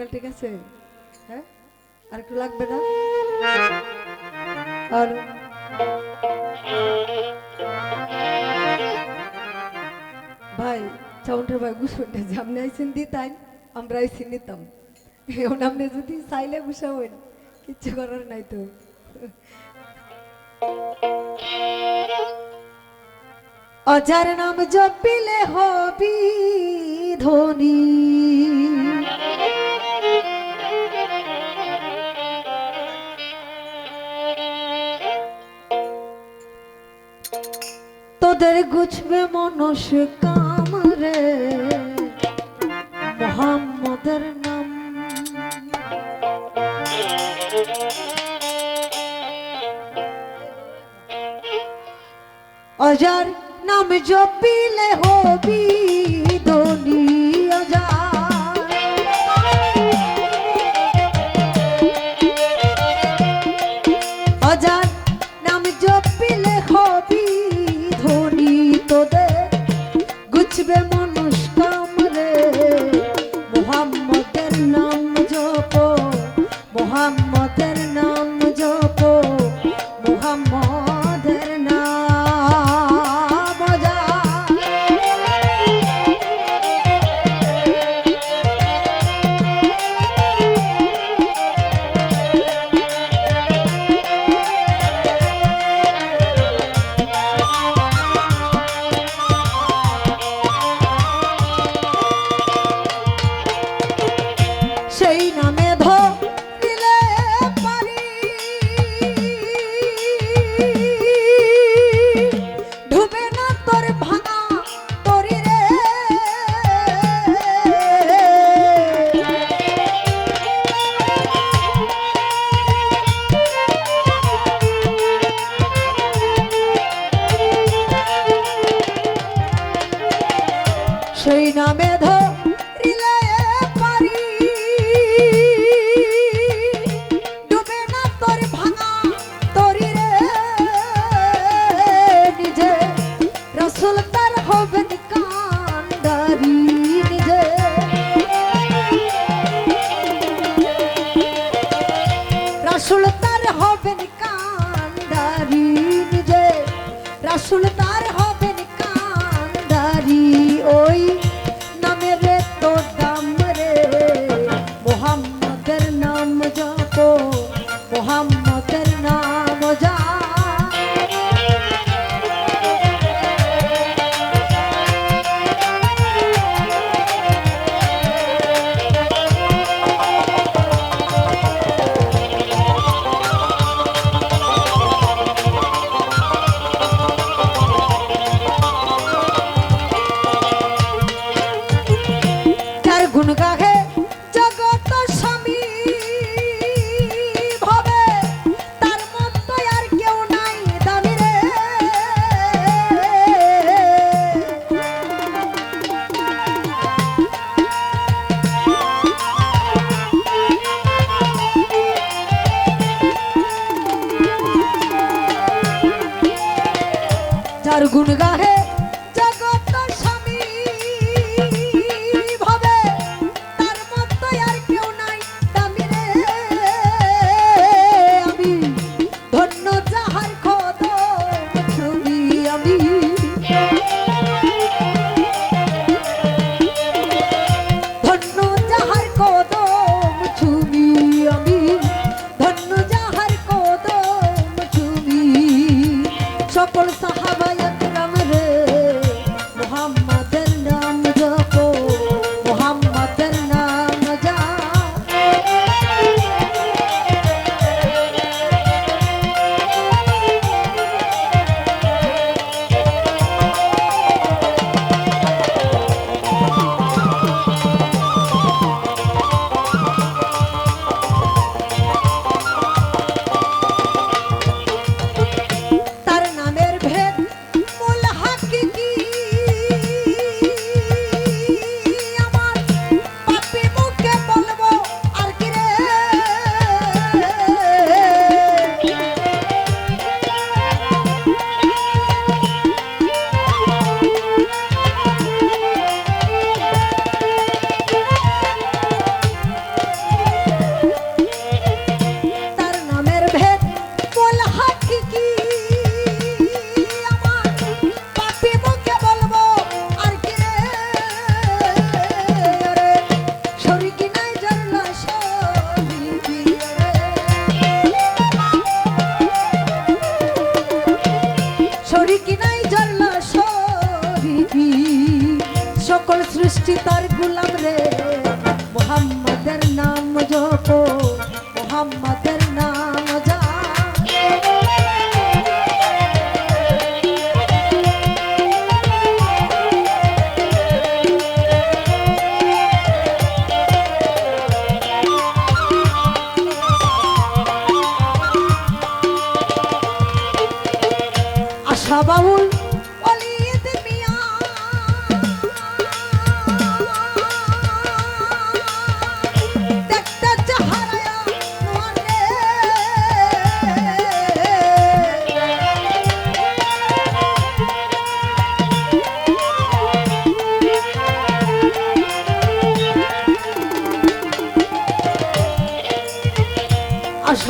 Vocal ঠিক আছে? হ্যাঁ? আর একটু লাগবে না? আর ভাই, চাউন্টার ভাই গুছুনটা জামনে আইসেন দিতাই আমরা আইসি নিতাম। এখন আপনি যদি চাইলে গুছা হইন, কিচ্ছু করার নাই তো। অজার নাম জপিলে হবি ধনী। তোদের গুছবে মনস কামরে মোহাম্মদের নাম। অজার নাম জপিলে হবি ধনী অজার। অজার সেই নামে গুণ গাহে জগত স্বামী ভাবে। তার মতো আর কেউ নাই দামি রে। যার গুণ বাউল